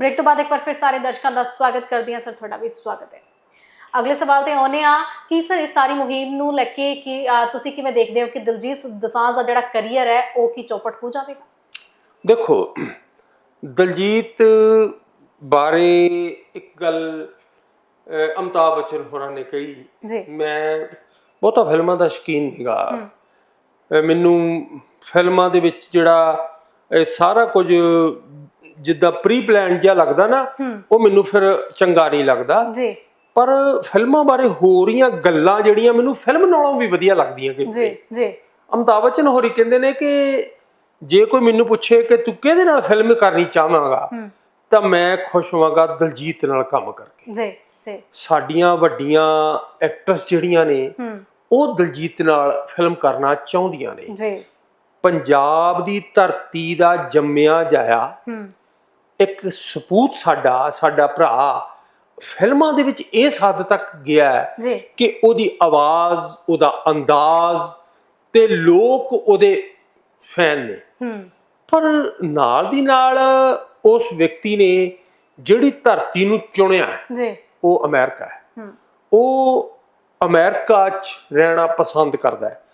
Break ਤੋਂ ਬਾਅਦ ਇੱਕ ਵਾਰ ਫਿਰ ਸਾਰੇ ਦਰਸ਼ਕਾਂ ਦਾ ਸਵਾਗਤ ਕਰਦੀ ਹਾਂ। ਸਰ ਤੁਹਾਡਾ ਵੀ ਸਵਾਗਤ ਹੈ। ਅਗਲੇ ਸਵਾਲ ਤੇ ਆਉਨੇ ਆ ਕਿ ਸਰ ਇਸ ਸਾਰੀ ਮੁਹਿੰਮ ਨੂੰ ਲੈ ਕੇ ਕਿ ਤੁਸੀਂ ਕਿਵੇਂ ਦੇਖਦੇ ਹੋ ਕਿ ਦਿਲਜੀਤ ਦਸਾਂਝ ਦਾ ਜਿਹੜਾ ਕੈਰੀਅਰ ਹੈ ਉਹ ਕੀ ਚੌਪਟ ਹੋ ਜਾਵੇਗਾ? ਦੇਖੋ ਦਲਜੀਤ ਬਾਰੇ ਇੱਕ ਗੱਲ ਅਹ, ਅਮਿਤਾਭ ਬੱਚਨ ਹੋਰਾਂ ਨੇ ਕਹੀ। ਮੈਂ ਬਹੁਤਾ ਫਿਲਮਾਂ ਦਾ ਸ਼ੌਕੀਨ ਨਿਗਾ ਮੈਨੂੰ ਫਿਲਮਾਂ ਦੇ ਵਿੱਚ ਜਿਹੜਾ ਇਹ ਸਾਰਾ ਕੁਝ ਜਿੱਦਾਂ ਪ੍ਰੀ ਪਲਾਨ ਜਿਹਾ ਲੱਗਦਾ ਨਾ ਉਹ ਮੈਨੂੰ ਫਿਰ ਚੰਗਾ ਨਹੀਂ ਲੱਗਦਾ। ਜੀ। ਪਰ ਫਿਲਮਾਂ ਬਾਰੇ ਹੋ ਰਹੀਆਂ ਗੱਲਾਂ ਜਿਹੜੀਆਂ ਮੈਨੂੰ ਫਿਲਮ ਨਾਲੋਂ ਵੀ ਵਧੀਆ ਲੱਗਦੀਆਂ ਕਿ ਜੀ ਜੀ। ਅਮਿਤਾਭ ਬੱਚਨ ਹੋਰੀ ਕਹਿੰਦੇ ਨੇ ਕਿ ਜੇ ਕੋਈ ਮੈਨੂੰ ਪੁੱਛੇ ਕਿ ਤੂੰ ਕਿਹਦੇ ਨਾਲ ਫਿਲਮ ਕਰਨੀ ਚਾਹਾਂਗਾ ਤਾਂ ਮੈਂ ਖੁਸ਼ ਹੋਵਾਂਗਾ ਦਲਜੀਤ ਨਾਲ ਕੰਮ ਕਰਕੇ। ਜੀ ਜੀ। ਸਾਡੀਆਂ ਵੱਡੀਆਂ ਐਕਟਰਸ ਜਿਹੜੀਆਂ ਨੇ ਉਹ ਦਲਜੀਤ ਨਾਲ ਫਿਲਮ ਕਰਨਾ ਚਾਹੁੰਦੀਆਂ ਨੇ। ਜੀ। ਪੰਜਾਬ ਦੀ ਧਰਤੀ ਦਾ ਜੰਮਿਆ ਜਾਇਆ ਹੂੰ। ਇੱਕ ਸਪੂਤ ਸਾਡਾ ਸਾਡਾ ਭਰਾ ਫਿਲਮਾਂ ਦੇ ਵਿੱਚ ਇਸ ਹੱਦ ਤੱਕ ਗਿਆ ਹੈ ਕਿ ਉਹਦੀ ਆਵਾਜ਼ ਉਹਦਾ ਅੰਦਾਜ਼ ਤੇ ਲੋਕ ਉਹਦੇ ਫੈਨ ਨੇ। ਪਰ ਨਾਲ ਦੀ ਨਾਲ ਉਸ ਵਿਅਕਤੀ ਨੇ ਜਿਹੜੀ ਧਰਤੀ ਨੂੰ ਚੁਣਿਆ ਜੀ। ਉਹ ਅਮਰੀਕਾ ਹੈ। ਹੂੰ। ਉਹ ਅਮਰੀਕਾ 'ਚ ਰਹਿਣਾ ਪਸੰਦ ਕਰਦਾ ਹੈ।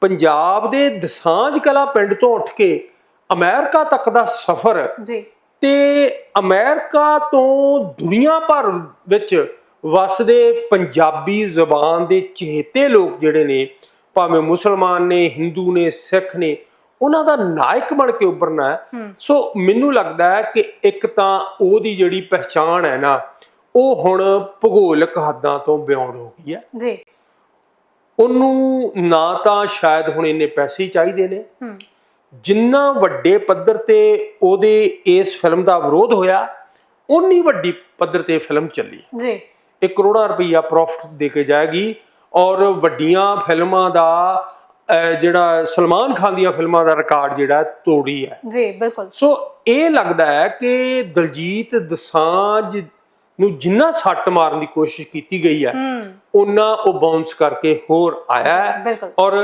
ਪੰਜਾਬ ਦੇ ਦਸਾਂਝ ਕਲਾ ਪਿੰਡ ਤੋਂ ਉੱਠ ਕੇ ਅਮਰੀਕਾ ਤੱਕ ਦਾ ਸਫ਼ਰ ਜੀ। ਤੇ ਅਮਰੀਕਾ ਤੋਂ ਦੁਨੀਆ ਭਰ ਵਿੱਚ ਵਸਦੇ ਪੰਜਾਬੀ ਜ਼ੁਬਾਨ ਦੇ ਚਹੇਤੇ ਲੋਕ ਜਿਹੜੇ ਨੇ ਭਾਵੇਂ ਮੁਸਲਮਾਨ ਨੇ ਹਿੰਦੂ ਨੇ ਸਿੱਖ ਨੇ ਉਹਨਾਂ ਦਾ ਨਾਇਕ ਬਣ ਕੇ ਉੱਭਰਨਾ ਹੈ। ਸੋ ਮੈਨੂੰ ਲੱਗਦਾ ਹੈ ਕਿ ਇੱਕ ਤਾਂ ਉਹਦੀ ਜਿਹੜੀ ਪਹਿਚਾਣ ਹੈ ਨਾ ਉਹ ਹੁਣ ਭੂਗੋਲਿਕ ਹੱਦਾਂ ਤੋਂ ਬਿਯੋਂਡ ਹੋ ਗਈ ਹੈ। ਜੀ। ਉਹਨੂੰ ਨਾ ਤਾਂ ਸ਼ਾਇਦ ਹੁਣ ਇੰਨੇ ਪੈਸੇ ਚਾਹੀਦੇ ਨੇ ਜਿੰਨਾ ਵੱਡੇ ਪੱਧਰ ਤੇ ਉਹਦੇ ਇਸ ਫਿਲਮ ਦਾ ਵਿਰੋਧ ਹੋਇਆ ਉਨੀ ਵੱਡੀ ਪੱਧਰ ਤੇ ਫਿਲਮ ਚੱਲੀ। ਜੀ। 1 ਕਰੋੜਾ ਰੁਪਈਆ ਪ੍ਰੋਫਿਟ ਦੇ ਕੇ ਜਾਏਗੀ ਔਰ ਵੱਡੀਆਂ ਫਿਲਮਾਂ ਦਾ ਜਿਹੜਾ ਸਲਮਾਨ ਖਾਨ ਦੀਆਂ ਫਿਲਮਾਂ ਦਾ ਰਿਕਾਰਡ ਜਿਹੜਾ ਤੋੜੀ ਹੈ। ਜੀ ਬਿਲਕੁਲ। ਸੋ ਇਹ ਲੱਗਦਾ ਹੈ ਕਿ ਦਲਜੀਤ ਦਸਾਂਝ ਨੂੰ ਜਿੰਨਾ ਸੱਟ ਮਾਰਨ ਦੀ ਕੋਸ਼ਿਸ਼ ਕੀਤੀ ਗਈ ਹੈ ਉਹਨਾਂ ਉਹ ਬਾਉਂਸ ਕਰਕੇ ਹੋਰ ਆਇਆ ਔਰ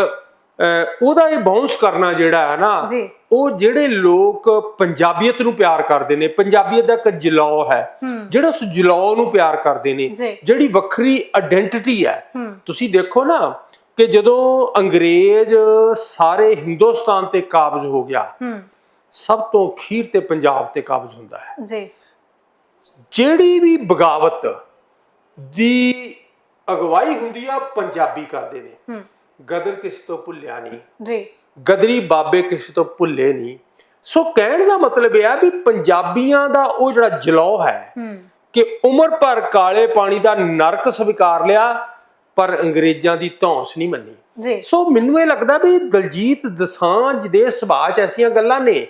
ਉਹਦਾ ਇਹ ਬਾਉਂਸ ਕਰਨਾ ਜਿਹੜਾ ਹੈ ਨਾ ਉਹ ਜਿਹੜੇ ਲੋਕ ਪੰਜਾਬੀਅਤ ਨੂੰ ਪਿਆਰ ਕਰਦੇ ਨੇ ਪੰਜਾਬੀਅਤ ਦਾ ਇੱਕ ਜਲਾਉ ਹੈ ਜਿਹੜਾ ਉਸ ਜਲਾਉ ਨੂੰ ਪਿਆਰ ਕਰਦੇ ਨੇ ਜਿਹੜੀ ਵੱਖਰੀ ਆਇਡੈਂਟੀਟੀ ਹੈ। ਤੁਸੀਂ ਦੇਖੋ ਨਾ ਕਿ ਜਦੋਂ ਅੰਗਰੇਜ਼ ਸਾਰੇ ਹਿੰਦੁਸਤਾਨ ਤੇ ਕਾਬਜ਼ ਹੋ ਗਿਆ ਸਭ ਤੋਂ ਅਖੀਰ ਤੇ ਪੰਜਾਬ ਤੇ ਕਾਬਜ਼ ਹੁੰਦਾ ਹੈ। ਜੀ। ਜਿਹੜੀ ਵੀ ਬਗਾਵਤ ਦੀ ਅਗਵਾਈ ਹੁੰਦੀ ਆ ਪੰਜਾਬੀ ਕਰਦੇ ਨੇ। ਗਦਰ ਕਿਸੇ ਤੋਂ ਭੁੱਲਿਆ ਨਹੀਂ। ਜੀ। ਗਦਰੀ ਬਾਬੇ ਕਿਸੇ ਤੋਂ ਭੁੱਲੇ ਨਹੀਂ। ਸੋ ਕਹਿਣ ਦਾ ਮਤਲਬ ਇਹ ਆ ਵੀ ਪੰਜਾਬੀਆਂ ਦਾ ਉਹ ਜਿਹੜਾ ਜਲੌ ਹੈ ਕਿ ਉਮਰ ਭਰ ਕਾਲੇ ਪਾਣੀ ਦਾ ਨਰਕ ਸਵੀਕਾਰ ਲਿਆ ਪਰ ਅੰਗਰੇਜ਼ਾਂ ਦੀ ਧੌਂਸ ਨਹੀਂ ਮੰਨੀ। ਜੀ। ਸੋ ਮੈਨੂੰ ਇਹ ਲੱਗਦਾ ਵੀ ਦਲਜੀਤ ਦਸਾਂਝ ਦੇ ਸੁਭਾਅ 'ਚ ਐਸੀਆਂ ਗੱਲਾਂ ਨੇ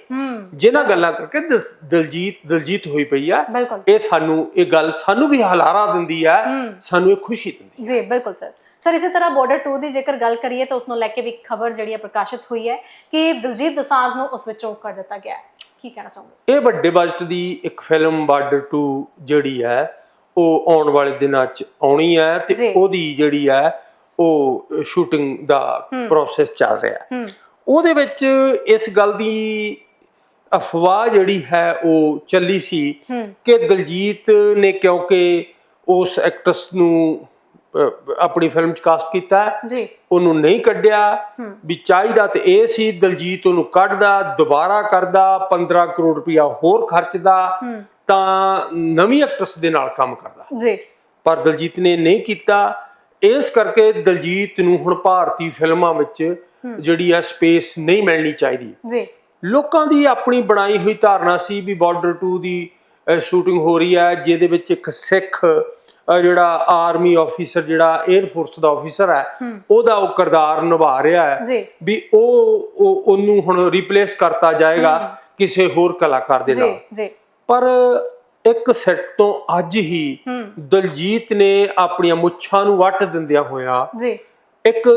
ਜਿਨ੍ਹਾਂ ਗੱਲਾਂ ਕਰਕੇ ਦਿਲ- ਦਲਜੀਤ ਦਲਜੀਤ ਹੋਈ ਪਈ ਆ। ਇਹ ਸਾਨੂੰ ਇਹ ਗੱਲ ਸਾਨੂੰ ਵੀ ਹਲਾਰਾ ਦਿੰਦੀ ਆ ਸਾਨੂੰ ਇਹ ਖੁਸ਼ੀ ਦਿੰਦੀ ਜੀ ਬਿਲਕੁਲ ਸਰ। ਸਰ ਇਸੇ ਤਰ੍ਹਾਂ ਬਾਰਡਰ 2 ਦੀ ਜੇਕਰ ਗੱਲ ਕਰੀਏ ਤਾਂ ਉਸ ਨੂੰ ਲੈ ਕੇ ਵੀ ਖਬਰ ਜਿਹੜੀ ਹੈ ਪ੍ਰਕਾਸ਼ਿਤ ਹੋਈ ਹੈ ਕਿ ਦਿਲਜੀਤ ਦਸਾਂਝ ਨੂੰ ਉਸ ਵਿੱਚੋਂ ਕੱਢ ਦਿੱਤਾ ਗਿਆ ਹੈ। ਕੀ ਕਹਿਣਾ ਚਾਹੋਗੇ? ਇਹ ਵੱਡੇ ਬਜਟ ਦੀ ਇੱਕ ਫਿਲਮ ਬਾਰਡਰ 2 ਜਿਹੜੀ ਹੈ ਉਹ ਆਉਣ ਵਾਲੇ ਦਿਨਾਂ 'ਚ ਆਉਣੀ ਹੈ। ਤੇ ਉਹਦੀ ਜਿਹੜੀ ਹੈ ਉਹ ਸ਼ੂਟਿੰਗ ਦਾ ਪ੍ਰੋਸੈਸ ਚੱਲ ਰਿਹਾ ਹੈ। ਉਹਦੇ ਵਿੱਚ ਇਸ ਗੱਲ ਦੀ ਅਫਵਾਹ ਜਿਹੜੀ ਹੈ ਉਹ ਚੱਲੀ ਸੀ ਕਿ ਦਲਜੀਤ ਨੇ ਕਿਉਂਕਿ ਉਸ ਐਕਟਰਸ ਨੂੰ ਆਪਣੀ ਫਿਲਮ 'ਚ ਕਾਸਟ ਕੀਤਾ ਜੀ। ਉਹਨੂੰ ਨਹੀਂ ਕੱਢਿਆ। ਵੀ ਚਾਹੀਦਾ ਤੇ ਇਹ ਸੀ ਦਲਜੀਤ ਉਹਨੂੰ ਕੱਢਦਾ ਦੁਬਾਰਾ ਕਰਦਾ 15 ਕਰੋੜ ਰੁਪਇਆ ਹੋਰ ਖਰਚਦਾ ਤਾਂ ਨਵੀਂ ਐਕਟਰਸ ਦੇ ਨਾਲ ਕੰਮ ਕਰਦਾ। ਜੀ। ਪਰ ਦਲਜੀਤ ਨੇ ਨਹੀਂ ਕੀਤਾ। ਇਸ ਕਰਕੇ ਦਲਜੀਤ ਨੂੰ ਹੁਣ ਭਾਰਤੀ ਫਿਲਮਾਂ ਵਿੱਚ ਜਿਹੜੀ ਆ ਸਪੇਸ ਨਹੀਂ ਮਿਲਣੀ ਚਾਹੀਦੀ। ਜੀ। ਲੋਕਾਂ ਦੀ ਆਪਣੀ ਬਣਾਈ ਹੋਈ ਧਾਰਨਾ ਸੀ ਵੀ ਬਾਰਡਰ 2 ਦੀ ਸ਼ੂਟਿੰਗ ਹੋ ਰਹੀ ਹੈ ਜਿਹਦੇ ਵਿੱਚ ਇੱਕ ਸਿੱਖ ਜਿਹੜਾ ਆਰਮੀ ਆਫੀਸਰ ਜਿਹੜਾ 에ਅਰ ਫੋਰਸ ਦਾ ਆਫੀਸਰ ਹੈ ਉਹਦਾ ਉਹ ਕਿਰਦਾਰ ਨਿਭਾ ਰਿਹਾ ਹੈ ਵੀ ਉਹ ਉਹ- ਉਹਨੂੰ ਹੁਣ ਰਿਪਲੇਸ ਕਰਤਾ ਜਾਏਗਾ ਕਿਸੇ ਹੋਰ ਕਲਾਕਾਰ ਦੇ ਨਾਲ। ਜੀ। ਪਰ ਇੱਕ ਸੈੱਟ ਤੋਂ ਅੱਜ ਹੀ ਹੂੰ। ਦਲਜੀਤ ਨੇ ਆਪਣੀਆਂ ਮੁੱਛਾਂ ਨੂੰ ਵੱਟ ਦਿੰਦਿਆਂ ਹੋਇਆ ਜੀ। ਇੱਕ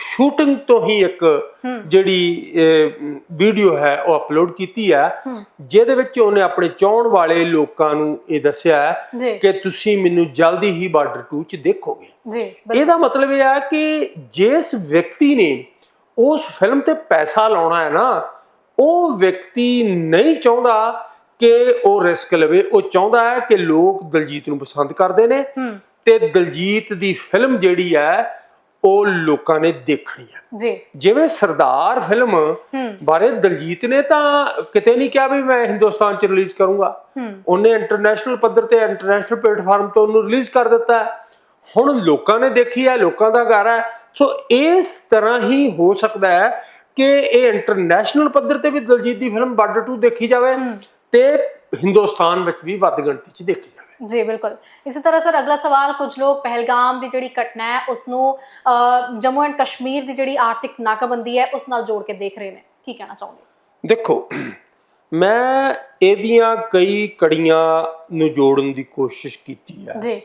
ਸ਼ੂਟਿੰਗ ਤੋਂ ਹੀ ਇੱਕ ਜਿਹੜੀ ਵੀਡੀਓ ਹੈ ਉਹ ਅਪਲੋਡ ਕੀਤੀ ਹੈ। ਜਿਹਦੇ ਵਿੱਚ ਉਹਨੇ ਆਪਣੇ ਚਾਹਣ ਵਾਲੇ ਲੋਕਾਂ ਨੂੰ ਇਹ ਦੱਸਿਆ ਕਿ ਤੁਸੀਂ ਮੈਨੂੰ ਜਲਦੀ ਹੀ ਬਾਰਡਰ 2 ਚ ਦੇਖੋਗੇ। ਜੀ ਇਹਦਾ ਮਤਲਬ ਇਹ ਹੈ ਕਿ ਜਿਸ ਵਿਅਕਤੀ ਨੇ ਉਸ ਫਿਲਮ ਤੇ ਪੈਸਾ ਲਾਉਣਾ ਹੈ ਨਾ ਉਹ ਵਿਅਕਤੀ ਨਹੀਂ ਚਾਹੁੰਦਾ ਕਿ ਉਹ ਰਿਸਕ ਲਵੇ। ਉਹ ਚਾਹੁੰਦਾ ਹੈ ਕਿ ਲੋਕ ਦਲਜੀਤ ਨੂੰ ਪਸੰਦ ਕਰਦੇ ਨੇ ਤੇ ਦਲਜੀਤ ਦੀ ਫਿਲਮ ਜਿਹੜੀ ਹੈ ਉਹ ਲੋਕਾਂ ਨੇ ਦੇਖਣੀ ਹੈ ਜੀ। ਜਿਵੇਂ ਸਰਦਾਰ ਫਿਲਮ ਬਾਰੇ ਦਲਜੀਤ ਨੇ ਤਾਂ ਕਿਤੇ ਨਹੀਂ ਕਿਹਾ ਵੀ ਮੈਂ ਹਿੰਦੁਸਤਾਨ 'ਚ ਰਿਲੀਜ਼ ਕਰੂੰਗਾ। ਉਹਨੇ ਇੰਟਰਨੈਸ਼ਨਲ ਪੱਧਰ ਤੇ ਇੰਟਰਨੈਸ਼ਨਲ ਪਲੇਟਫਾਰਮ ਤੋਂ ਉਹਨੂੰ ਰਿਲੀਜ਼ ਕਰ ਦਿੱਤਾ। ਹੁਣ ਲੋਕਾਂ ਨੇ ਦੇਖੀ ਹੈ ਲੋਕਾਂ ਦਾ ਘਰ ਹੈ। ਸੋ ਇਸ ਤਰ੍ਹਾਂ ਹੀ ਹੋ ਸਕਦਾ ਹੈ ਕਿ ਇਹ ਇੰਟਰਨੈਸ਼ਨਲ ਪੱਧਰ ਤੇ ਵੀ ਦਲਜੀਤ ਦੀ ਫਿਲਮ ਬਾਰਡਰ 2 ਦੇਖੀ ਜਾਵੇ ਤੇ ਹਿੰਦੁਸਤਾਨ ਵਿੱਚ ਵੀ ਵੱਧ ਗਿਣਤੀ 'ਚ ਦੇਖੀ ਜੀ ਬਿਲਕੁਲ। ਇਸੇ ਤਰ੍ਹਾਂ ਸਰ ਅਗਲਾ ਸਵਾਲ ਕੁਝ ਲੋਕ ਪਹਿਲਗਾਮ ਦੀ ਜਿਹੜੀ ਘਟਨਾ ਹੈ ਉਸ ਨੂੰ ਜੰਮੂ ਐਂਡ ਕਸ਼ਮੀਰ ਦੀ ਜਿਹੜੀ ਆਰਥਿਕ ਨਾਕਾਬੰਦੀ ਹੈ ਉਸ ਨਾਲ ਜੋੜ ਕੇ ਦੇਖ ਰਹੇ ਨੇ। ਕੀ ਕਹਿਣਾ ਚਾਹੁੰਦੇ ਦੇਖੋ ਮੈਂ ਇਹਦੀਆਂ ਕਈ ਕੜੀਆਂ ਨੂੰ ਜੋੜਨ ਦੀ ਕੋਸ਼ਿਸ਼ ਕੀਤੀ ਹੈ। ਜੀ।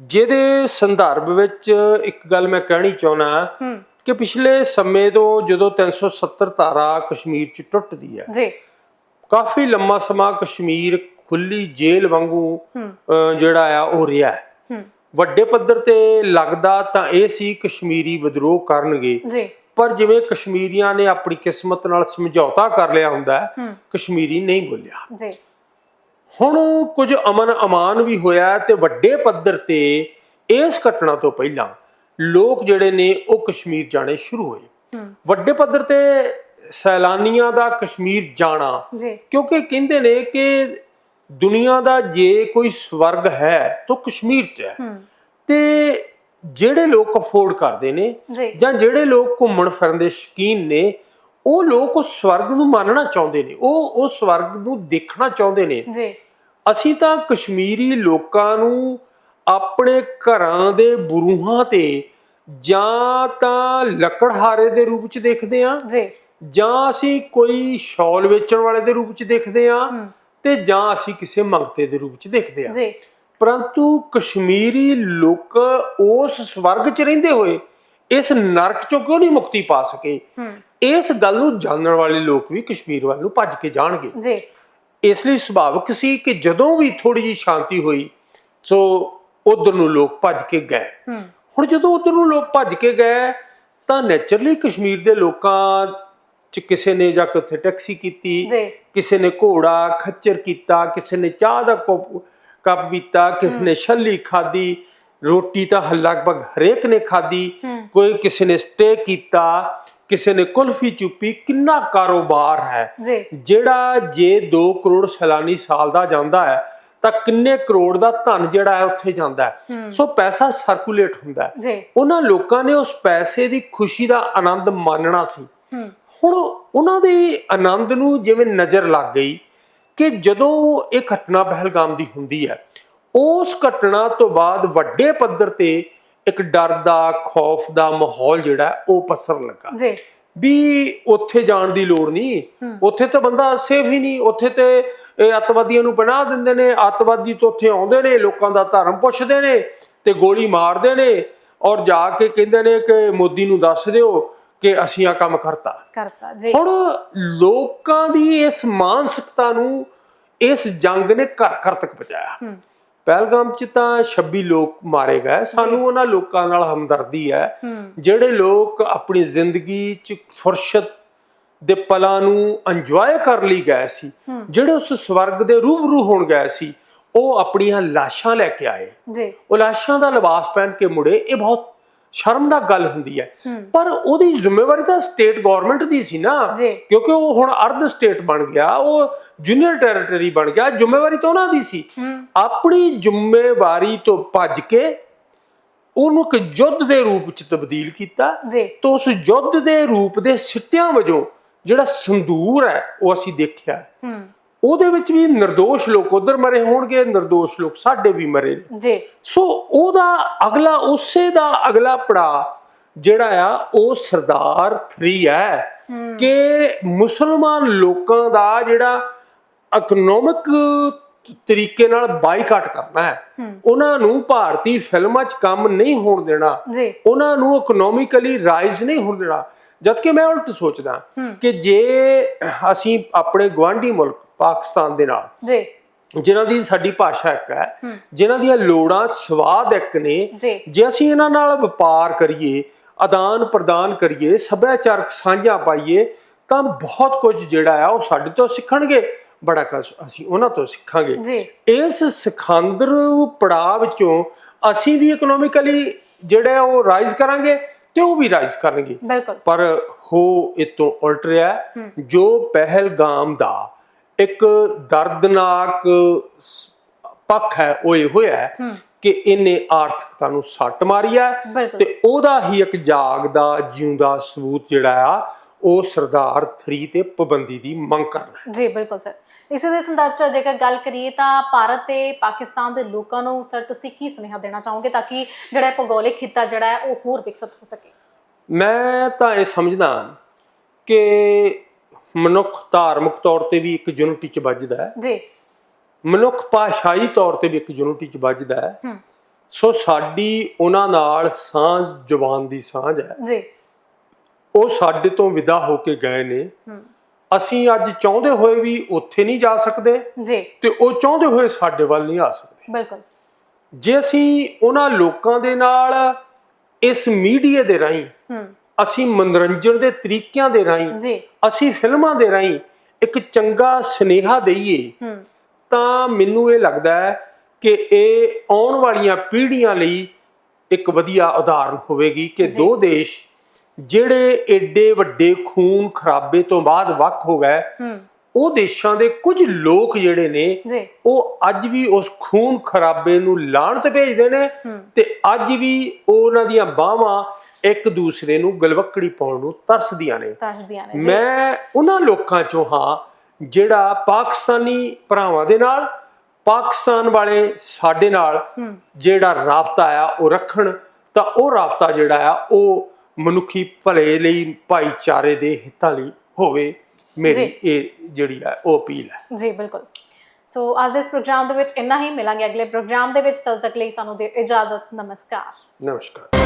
ਜਿਹਦੇ ਸੰਦਰਭ ਵਿੱਚ ਇੱਕ ਗੱਲ ਮੈਂ ਕਹਿਣੀ ਚਾਹੁੰਦਾ ਕਿ ਪਿਛਲੇ ਸਮੇਂ ਤੋਂ ਜਦੋਂ 370 ਧਾਰਾ ਕਸ਼ਮੀਰ 'ਚ ਟੁੱਟਦੀ ਹੈ ਜੀ। ਕਾਫੀ ਲੰਮਾ ਸਮਾਂ ਕਸ਼ਮੀਰ ਖੁੱਲੀ ਜੇਲ੍ਹ ਵਾਂਗੂ ਜਿਹੜਾ ਆ ਉਹ ਰਿਹਾ ਹੈ। ਵੱਡੇ ਪੱਧਰ ਤੇ ਲੱਗਦਾ ਤਾਂ ਇਹ ਸੀ ਕਸ਼ਮੀਰੀ ਵਿਦਰੋਹ ਕਰਨਗੇ। ਜੀ। ਪਰ ਜਿਵੇਂ ਕਸ਼ਮੀਰੀਆਂ ਨੇ ਆਪਣੀ ਕਿਸਮਤ ਨਾਲ ਸਮਝੌਤਾ ਕਰ ਲਿਆ ਹੁੰਦਾ ਕਸ਼ਮੀਰੀ ਨਹੀਂ ਬੋਲਿਆ। ਜੀ। ਹੁਣ ਕੁਝ ਅਮਨ ਅਮਾਨ ਵੀ ਹੋਇਆ ਤੇ ਵੱਡੇ ਪੱਧਰ ਤੇ ਇਸ ਘਟਨਾ ਤੋਂ ਪਹਿਲਾਂ ਲੋਕ ਜਿਹੜੇ ਨੇ ਉਹ ਕਸ਼ਮੀਰ ਜਾਣੇ ਸ਼ੁਰੂ ਹੋਏ। ਵੱਡੇ ਪੱਧਰ ਤੇ ਸੈਲਾਨੀਆਂ ਦਾ ਕਸ਼ਮੀਰ ਜਾਣਾ ਕਿਉਂਕਿ ਕਹਿੰਦੇ ਨੇ ਕਿ ਦੁਨੀਆ ਦਾ ਜੇ ਕੋਈ ਸਵਰਗ ਹੈ ਤਾਂ ਕਸ਼ਮੀਰ 'ਚ ਹੈ। ਤੇ ਜਿਹੜੇ ਲੋਕ ਅਫੋਰਡ ਕਰਦੇ ਨੇ ਜੀ। ਜਿਹੜੇ ਲੋਕ ਘੁੰਮਣ ਫਿਰਨ ਦੇ ਸ਼ੌਕੀਨ ਨੇ ਉਹ ਲੋਕ ਉਸ ਸਵਰਗ ਨੂੰ ਮੰਨਣਾ ਚਾਹੁੰਦੇ ਨੇ ਉਹ ਉਹ ਸਵਰਗ ਨੂੰ ਦੇਖਣਾ ਚਾਹੁੰਦੇ ਨੇ। ਜੀ। ਅਸੀਂ ਤਾਂ ਕਸ਼ਮੀਰੀ ਲੋਕਾਂ ਨੂੰ ਆਪਣੇ ਘਰਾਂ ਦੇ ਬਰੂਹਾਂ ਤੇ ਜਾਂ ਤਾਂ ਲੱਕੜਹਾਰੇ ਦੇ ਰੂਪ 'ਚ ਦੇਖਦੇ ਹਾਂ ਜੀ। ਜਾਂ ਅਸੀਂ ਕੋਈ ਸ਼ਾਲ ਵੇਚਣ ਵਾਲੇ ਦੇ ਰੂਪ 'ਚ ਦੇਖਦੇ ਹੂੰ। ਤੇ ਜਾਂ ਅਸੀਂ ਕਿਸੇ ਮੰਗਤੇ ਦੇ ਰੂਪ 'ਚ ਦੇਖਦੇ ਹਾਂ। ਜੀ। ਪਰੰਤੂ ਕਸ਼ਮੀਰੀ ਲੋਕ ਉਸ ਸਵਰਗ 'ਚ ਰਹਿੰਦੇ ਹੋਏ ਇਸ ਨਰਕ 'ਚੋਂ ਕਿਉਂ ਨਹੀਂ ਮੁਕਤੀ ਪਾ ਸਕੇ? ਇਸ ਗੱਲ ਨੂੰ ਜਾਣਨ ਵਾਲੇ ਲੋਕ ਵੀ ਕਸ਼ਮੀਰ ਵੱਲ ਨੂੰ ਭੱਜ ਕੇ ਜਾਣਗੇ। ਜੀ। ਇਸ ਲਈ ਸੁਭਾਵਿਕ ਸੀ ਕਿ ਜਦੋਂ ਵੀ ਥੋੜੀ ਜਿਹੀ ਸ਼ਾਂਤੀ ਹੋਈ ਸੋ ਉਧਰ ਨੂੰ ਲੋਕ ਭੱਜ ਕੇ ਗਏ। ਹੁਣ ਜਦੋਂ ਉਧਰ ਨੂੰ ਲੋਕ ਭੱਜ ਕੇ ਗਏ ਤਾਂ ਨੇਚਰਲੀ ਕਸ਼ਮੀਰ ਦੇ ਲੋਕਾਂ ਚ ਕਿਸੇ ਨੇ ਜਾ ਕੇ ਉੱਥੇ ਟੈਕਸੀ ਕੀਤੀ ਕਿਸੇ ਨੇ ਘੋੜਾ ਖੱਚਰ ਕੀਤਾ ਕਿਸੇ ਨੇ ਚਾਹ ਦਾ ਕੱਪ ਕੱਪ ਪੀਤਾ ਕਿਸੇ ਨੇ ਛੱਲੀ ਖਾਦੀ ਰੋਟੀ ਤਾਂ ਲਗਭਗ ਹਰੇਕ ਨੇ ਖਾਦੀ ਕੋਈ ਕਿਸੇ ਨੇ ਸਟੇ ਕੀਤਾ ਕਿਸੇ ਨੇ ਕੁਲਫੀ ਚੁੱਪੀ ਕਿੰਨਾ ਕਾਰੋਬਾਰ ਹੈ। ਜਿਹੜਾ ਜੇ 2 ਕਰੋੜ ਸੈਲਾਨੀ ਸਾਲ ਦਾ ਜਾਂਦਾ ਹੈ ਤਾਂ ਕਿੰਨੇ ਕਰੋੜ ਦਾ ਧਨ ਜਿਹੜਾ ਹੈ ਉੱਥੇ ਜਾਂਦਾ ਹੈ। ਸੋ ਪੈਸਾ ਸਰਕੂਲੇਟ ਹੁੰਦਾ ਹੈ। ਉਹਨਾਂ ਲੋਕਾਂ ਨੇ ਉਸ ਪੈਸੇ ਦੀ ਖੁਸ਼ੀ ਦਾ ਆਨੰਦ ਮਾਣਨਾ ਸੀ। ਹੁਣ ਉਹਨਾਂ ਦੇ ਆਨੰਦ ਨੂੰ ਜਿਵੇਂ ਨਜ਼ਰ ਲੱਗ ਗਈ ਕਿ ਜਦੋਂ ਇਹ ਘਟਨਾ ਪਹਿਲਗਾਮ ਦੀ ਹੁੰਦੀ ਹੈ ਉਸ ਘਟਨਾ ਤੋਂ ਬਾਅਦ ਵੱਡੇ ਪੱਧਰ ਤੇ ਇੱਕ ਡਰ ਦਾ ਖੌਫ ਦਾ ਮਾਹੌਲ ਜਿਹੜਾ ਉਹ ਪਸਰਨ ਲੱਗਾ। ਜੀ। ਵੀ ਉੱਥੇ ਜਾਣ ਦੀ ਲੋੜ ਨਹੀਂ। ਉੱਥੇ ਤਾਂ ਬੰਦਾ ਸੇਫ ਹੀ ਨਹੀਂ। ਉੱਥੇ ਤੇ ਇਹ ਅੱਤਵਾਦੀਆਂ ਨੂੰ ਪਨਾਹ ਦਿੰਦੇ ਨੇ। ਅੱਤਵਾਦੀ ਤੋਂ ਉੱਥੇ ਆਉਂਦੇ ਨੇ ਲੋਕਾਂ ਦਾ ਧਰਮ ਪੁੱਛਦੇ ਨੇ ਤੇ ਗੋਲੀ ਮਾਰਦੇ ਨੇ ਔਰ ਜਾ ਕੇ ਕਹਿੰਦੇ ਨੇ ਕਿ ਮੋਦੀ ਨੂੰ ਦੱਸ ਦਿਓ। ਕਿ ਅਸੀਂ ਆ ਕੰਮ ਕਰਤਾ। ਕਰਤਾ ਜੀ। ਹੁਣ ਲੋਕਾਂ ਦੀ ਇਸ ਮਾਨਸਿਕਤਾ ਨੂੰ ਇਸ ਜੰਗ ਨੇ ਘਰ ਘਰ ਤੱਕ ਪਹੁੰਚਾਇਆ। ਪਹਿਲਗਾਮ ਚ ਤਾਂ 26 ਲੋਕ ਮਾਰੇ ਗਏ। ਸਾਨੂੰ ਉਹਨਾਂ ਲੋਕਾਂ ਨਾਲ ਹਮਦਰਦੀ ਹੈ। ਜਿਹੜੇ ਲੋਕ ਆਪਣੀ ਜ਼ਿੰਦਗੀ ਚ ਫੁਰਸ਼ਤ ਦੇ ਪਲਾਂ ਨੂੰ ਇੰਜੋਏ ਕਰ ਲਈ ਗਏ ਸੀ। ਜਿਹੜੇ ਉਸ ਸਵਰਗ ਦੇ ਰੂਬਰੂ ਹੋਣ ਗਏ ਸੀ ਉਹ ਆਪਣੀਆਂ ਲਾਸ਼ਾਂ ਲੈ ਕੇ ਆਏ। ਜੀ। ਉਹ ਲਾਸ਼ਾਂ ਦਾ ਲਿਬਾਸ ਪਹਿਨ ਕੇ ਮੁੜੇ ਇਹ ਬਹੁਤ ਸ਼ਰਮਨਾਕ ਗੱਲ ਹੁੰਦੀ ਹੈ। ਪਰ ਉਹਦੀ ਜ਼ਿੰਮੇਵਾਰੀ ਤਾਂ ਸਟੇਟ ਗਵਰਨਮੈਂਟ ਦੀ ਸੀ ਨਾ। ਕਿਉਂਕਿ ਉਹ ਹੁਣ ਅਰਧ ਸਟੇਟ ਬਣ ਗਿਆ ਉਹ ਜੂਨੀਅਰ ਟੈਰੀਟਰੀ ਬਣ ਗਿਆ ਜ਼ਿੰਮੇਵਾਰੀ ਤਾਂ ਉਹਨਾਂ ਦੀ ਸੀ। ਆਪਣੀ ਜ਼ਿੰਮੇਵਾਰੀ ਤੋਂ ਭੱਜ ਕੇ ਉਹਨੂੰ ਇੱਕ ਯੁੱਧ ਦੇ ਰੂਪ ਚ ਤਬਦੀਲ ਕੀਤਾ ਤਾਂ ਉਸ ਯੁੱਧ ਦੇ ਰੂਪ ਦੇ ਸਿੱਟਿਆਂ ਵਜੋਂ ਜਿਹੜਾ ਸੰਦੂਰ ਹੈ ਉਹ ਅਸੀਂ ਦੇਖਿਆ। ਉਹਦੇ ਵਿੱਚ ਵੀ ਨਿਰਦੋਸ਼ ਲੋਕ ਉਧਰ ਮਰੇ ਹੋਣਗੇ ਨਿਰਦੋਸ਼ ਲੋਕ ਸਾਡੇ ਵੀ ਮਰੇ ਜੀ। ਸੋ ਉਹਦਾ ਅਗਲਾ ਉਸੇ ਦਾ ਅਗਲਾ ਪੜਾ ਜਿਹੜਾ ਆ ਉਹ ਸਰਦਾਰ 3 ਹੈ ਕਿ ਮੁਸਲਮਾਨ ਲੋਕਾਂ ਦਾ ਜਿਹੜਾ ਇਕਨੋਮਿਕ ਤਰੀਕੇ ਨਾਲ ਬਾਈਕਾਟ ਕਰਨਾ ਹੈ। ਉਹਨਾਂ ਨੂੰ ਭਾਰਤੀ ਫਿਲਮਾਂ 'ਚ ਕੰਮ ਨਹੀਂ ਹੋਣ ਦੇਣਾ। ਉਹਨਾਂ ਨੂੰ ਇਕਨੋਮਿਕਲੀ ਰਾਈਜ਼ ਨਹੀਂ ਹੋਣ ਦੇਣਾ। ਜਦਕਿ ਮੈਂ ਉਲਟ ਸੋਚਦਾ ਕਿ ਜੇ ਅਸੀਂ ਆਪਣੇ ਗਵਾਂਢੀ ਮੁਲਕ ਪਾਕਿਸਤਾਨ ਦੇ ਨਾਲ। ਜੀ। ਜਿਨ੍ਹਾਂ ਦੀ ਸਾਡੀ ਭਾਸ਼ਾ ਇੱਕ ਹੈ ਜਿਨ੍ਹਾਂ ਦੀਆਂ ਲੋੜਾਂ ਸਵਾਦ ਇੱਕ ਨੇ ਜੀ। ਅਸੀਂ ਇਹਨਾਂ ਨਾਲ ਵਪਾਰ ਕਰੀਏ ਆਦਾਨ ਪ੍ਰਦਾਨ ਕਰੀਏ ਸੱਭਿਆਚਾਰਕ ਸਾਂਝਾ ਪਾਈਏ ਤਾਂ ਬਹੁਤ ਕੁਝ ਜਿਹੜਾ ਆ ਉਹ ਸਾਡੇ ਤੋਂ ਸਿੱਖਣਗੇ। ਬੜਾ ਕੁਛ ਅਸੀਂ ਉਹਨਾਂ ਤੋਂ ਸਿੱਖਾਂਗੇ। ਇਸ ਸਿਖਾਂਦਰ ਪੜਾਅ ਵਿੱਚੋਂ ਅਸੀਂ ਵੀ ਇਕਨੋਮਿਕਲੀ ਜਿਹੜਾ ਉਹ ਰਾਈਜ਼ ਕਰਾਂਗੇ ਤੇ ਉਹ ਵੀ ਰਾਈਜ਼ ਕਰਨਗੇ। ਪਰ ਹੋ ਇਹ ਤੋਂ ਉਲਟ ਰਿਹਾ। ਜੋ ਪਹਿਲਗਾਮ ਦਾ ਇੱਕ ਦਰਦਨਾਕ ਪੱਖ ਹੈ ਉਹ ਇਹ ਹੋਇਆ ਹੈ ਕਿ ਇਹਨੇ ਆਰਥਿਕਤਾ ਨੂੰ ਸੱਟ ਮਾਰੀ ਹੈ ਤੇ ਉਹਦਾ ਹੀ ਇੱਕ ਜਾਗਦਾ ਜਿਉਂਦਾ ਸਬੂਤ ਜਿਹੜਾ ਆ ਉਹ ਸਰਦਾਰ 3 ਤੇ ਪਾਬੰਦੀ ਦੀ ਮੰਗ ਕਰਨਾ ਹੈ। ਜੀ ਬਿਲਕੁਲ ਸਰ। ਇਸੇ ਦੇ ਸੰਦਰਭ ਚ ਜੇਕਰ ਗੱਲ ਕਰੀਏ ਤਾਂ ਭਾਰਤ ਤੇ ਪਾਕਿਸਤਾਨ ਦੇ ਲੋਕਾਂ ਨੂੰ ਸਰ ਤੁਸੀਂ ਕੀ ਸੁਨੇਹਾ ਦੇਣਾ ਚਾਹੋਗੇ ਤਾਂ ਕਿ ਜਿਹੜਾ ਭੂਗੋਲਿਕ ਖਿੱਤਾ ਜਿਹੜਾ ਹੈ ਉਹ ਹੋਰ ਵਿਕਸਿਤ ਹੋ ਸਕੇ? ਮੈਂ ਤਾਂ ਇਹ ਸਮਝਦਾ ਕਿ ਮਨੁੱਖ ਧਾਰਮਿਕ ਤੌਰ ਤੇ ਵੀ ਇੱਕ ਯੂਨਿਟੀ ਚ ਵੱਜਦਾ ਹੈ। ਜੀ। ਮਨੁੱਖ ਭਾਸ਼ਾਈ ਤੌਰ ਤੇ ਵੀ ਇੱਕ ਯੂਨਿਟੀ ਚ ਵੱਜਦਾ ਹੈ। ਹੂੰ। ਸੋ ਸਾਡੀ ਉਹਨਾਂ ਨਾਲ ਸਾਂਝ ਜ਼ੁਬਾਨ ਦੀ ਸਾਂਝ ਹੈ। ਜੀ। ਉਹ ਸਾਡੇ ਤੋਂ ਵਿਦਾ ਹੋ ਕੇ ਗਏ ਨੇ। ਹੂੰ। ਅਸੀਂ ਅੱਜ ਚਾਹੁੰਦੇ ਹੋਏ ਵੀ ਉੱਥੇ ਨਹੀਂ ਜਾ ਸਕਦੇ ਜੀ। ਤੇ ਉਹ ਚਾਹੁੰਦੇ ਹੋਏ ਸਾਡੇ ਵੱਲ ਨਹੀਂ ਆ ਸਕਦੇ। ਬਿਲਕੁਲ। ਜੇ ਅਸੀਂ ਉਹਨਾਂ ਲੋਕਾਂ ਦੇ ਨਾਲ ਇਸ ਮੀਡੀਆ ਦੇ ਰਾਹੀਂ ਹੂੰ। ਅਸੀਂ ਮਨੋਰੰਜਨ ਦੇ ਤਰੀਕਿਆਂ ਦੇ ਰਾਹੀਂ ਜੀ। ਅਸੀਂ ਫਿਲਮਾਂ ਦੇ ਰਾਹੀਂ ਇੱਕ ਚੰਗਾ ਸੁਨੇਹਾ ਦਈਏ ਤਾਂ ਮੈਨੂੰ ਇਹ ਲੱਗਦਾ ਹੈ ਕਿ ਇਹ ਆਉਣ ਵਾਲੀਆਂ ਪੀੜ੍ਹੀਆਂ ਲਈ ਇੱਕ ਵਧੀਆ ਉਦਾਹਰਨ ਹੋਵੇਗੀ ਕਿ। ਦੋ ਦੇਸ਼ ਜਿਹੜੇ ਏਡੇ ਵੱਡੇ ਖੂਨ ਖਰਾਬੇ ਤੋਂ ਬਾਅਦ ਵੱਖ ਹੋ ਗਏ ਉਹ ਦੇਸ਼ਾਂ ਦੇ ਕੁਝ ਲੋਕ ਜਿਹੜੇ ਨੇ ਉਹ ਅੱਜ ਵੀ ਉਸ ਖੂਨ ਖਰਾਬੇ ਨੂੰ ਲਾਹਣਤ ਭੇਜਦੇ ਨੇ ਤੇ ਅੱਜ ਵੀ ਉਹਨਾਂ ਦੀਆਂ ਬਾਹਾਂ ਇੱਕ ਦੂਸਰੇ ਨੂੰ ਗਲਵੱਕੜੀ ਪਾਉਣ ਨੂੰ ਤਰਸਦੀਆਂ ਨੇ। ਤਰਸਦੀਆਂ ਨੇ ਜੀ। ਮੈਂ ਉਹਨਾਂ ਲੋਕਾਂ ਚੋਂ ਹਾਂ ਜਿਹੜਾ ਪਾਕਿਸਤਾਨੀ ਭਰਾਵਾਂ ਦੇ ਨਾਲ ਪਾਕਿਸਤਾਨ ਵਾਲੇ ਸਾਡੇ ਨਾਲ ਹੂੰ। ਜਿਹੜਾ ਰਾਬਤਾ ਆ ਉਹ ਰੱਖਣ ਤਾਂ ਉਹ ਰਾਬਤਾ ਜਿਹੜਾ ਆ ਉਹ ਮਨੁੱਖੀ ਭਲੇ ਲਈ ਭਾਈਚਾਰੇ ਦੇ ਹਿੱਤਾਂ ਲਈ ਹੋਵੇ ਮੇਰੀ ਇਹ ਜਿਹੜੀ ਆ ਉਹ ਅਪੀਲ ਹੈ। ਜੀ ਬਿਲਕੁਲ। ਸੋ ਅੱਜ ਇਸ ਪ੍ਰੋਗਰਾਮ ਦੇ ਵਿੱਚ ਇੰਨਾ ਹੀ ਮਿਲਾਂਗੇ। ਅਗਲੇ ਪ੍ਰੋਗਰਾਮ ਦੇ ਵਿੱਚ ਤਦ ਤੱਕ ਲਈ ਸਾਨੂੰ ਦੇ ਇਜਾਜ਼ਤ। ਨਮਸਕਾਰ। ਨਮਸਕਾਰ।